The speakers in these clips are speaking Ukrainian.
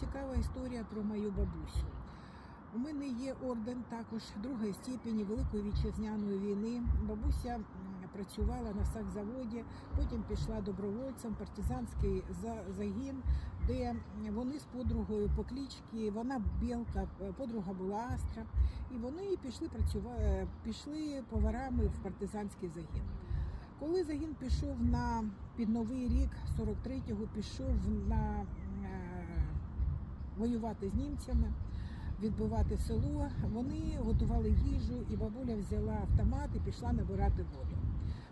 цікава історія про мою бабусю. У мене є орден також другої степені Великої вітчизняної війни. Бабуся працювала на сахзаводі, потім пішла добровольцем, партизанський загін, де вони з подругою по клічці, вона Білка, е, подруга була Астра, і вони пішли працювати, пішли поварами в партизанський загін. Коли загін пішов на під новий рік 43-го, пішов на е, воювати з німцями, відбивати село, вони готували їжу, і бабуля взяла автомат і пішла набирати воду.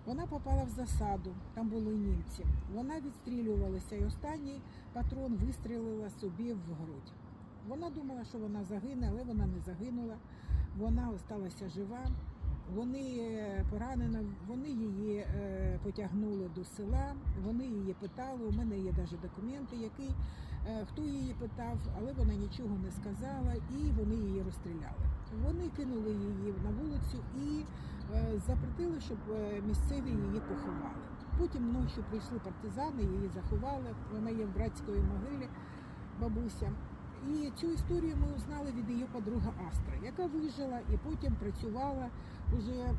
Вона попала в засаду, там були німці. Вона відстрілювалася, і останній патрон вистрілила собі в грудь. Вона думала, що вона загине, але вона не загинула. Вона залишилася жива. Вони поранена, вони її е, потягнули до села, вони її питали. У мене є навіть документи, який, е, хто її питав, але вона нічого не сказала, і вони її розстріляли. Вони кинули її на вулицю і е, запретили, щоб місцеві її поховали. Потім ночі прийшли партизани, її заховали. Вона є в братської могилі, бабуся. І цю історію ми узнали від її подруги Астра, яка вижила і потім працювала уже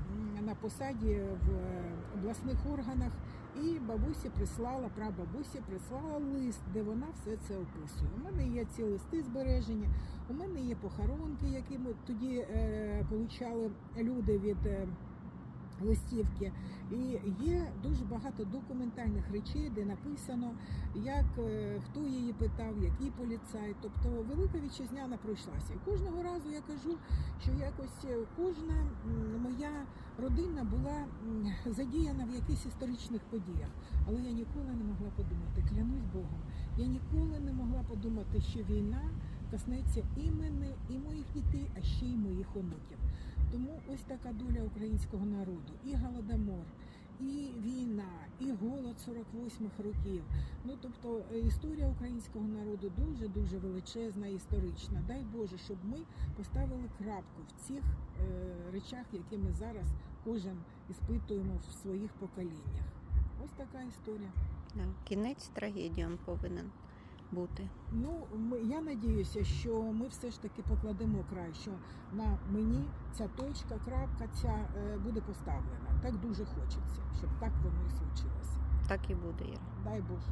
на посаді в е, обласних органах. І бабусі прислала, прабабусі прислала лист, де вона все це описує. У мене є ці листи збережені, у мене є похоронки, які ми тоді е, получали люди від. е, Листівки і є дуже багато документальних речей, де написано, як е, хто її питав, який поліцай. Тобто велика вітчизняна пройшлася. І кожного разу я кажу, що якось е, кожна моя родина була задіяна в якихось історичних подіях. Але я ніколи не могла подумати, клянусь Богом, я ніколи не могла подумати, що війна коснеться і мене, і моїх дітей, а ще й моїх онуків. Тому ось така доля українського народу, і голодомор, і війна, і голод 48-х років. Ну тобто е, історія українського народу дуже дуже величезна, історична. Дай Боже, щоб ми поставили крапку в цих е, речах, які ми зараз кожен іспитуємо в своїх поколіннях. Ось така історія. Да. Кінець трагедіям повинен бути. Ну, ми, я надіюся, що ми все ж таки покладемо край, що на мені ця точка, крапка ця е, буде поставлена. Так дуже хочеться, щоб так воно і случилося. Так і буде, Іра. Дай Боже.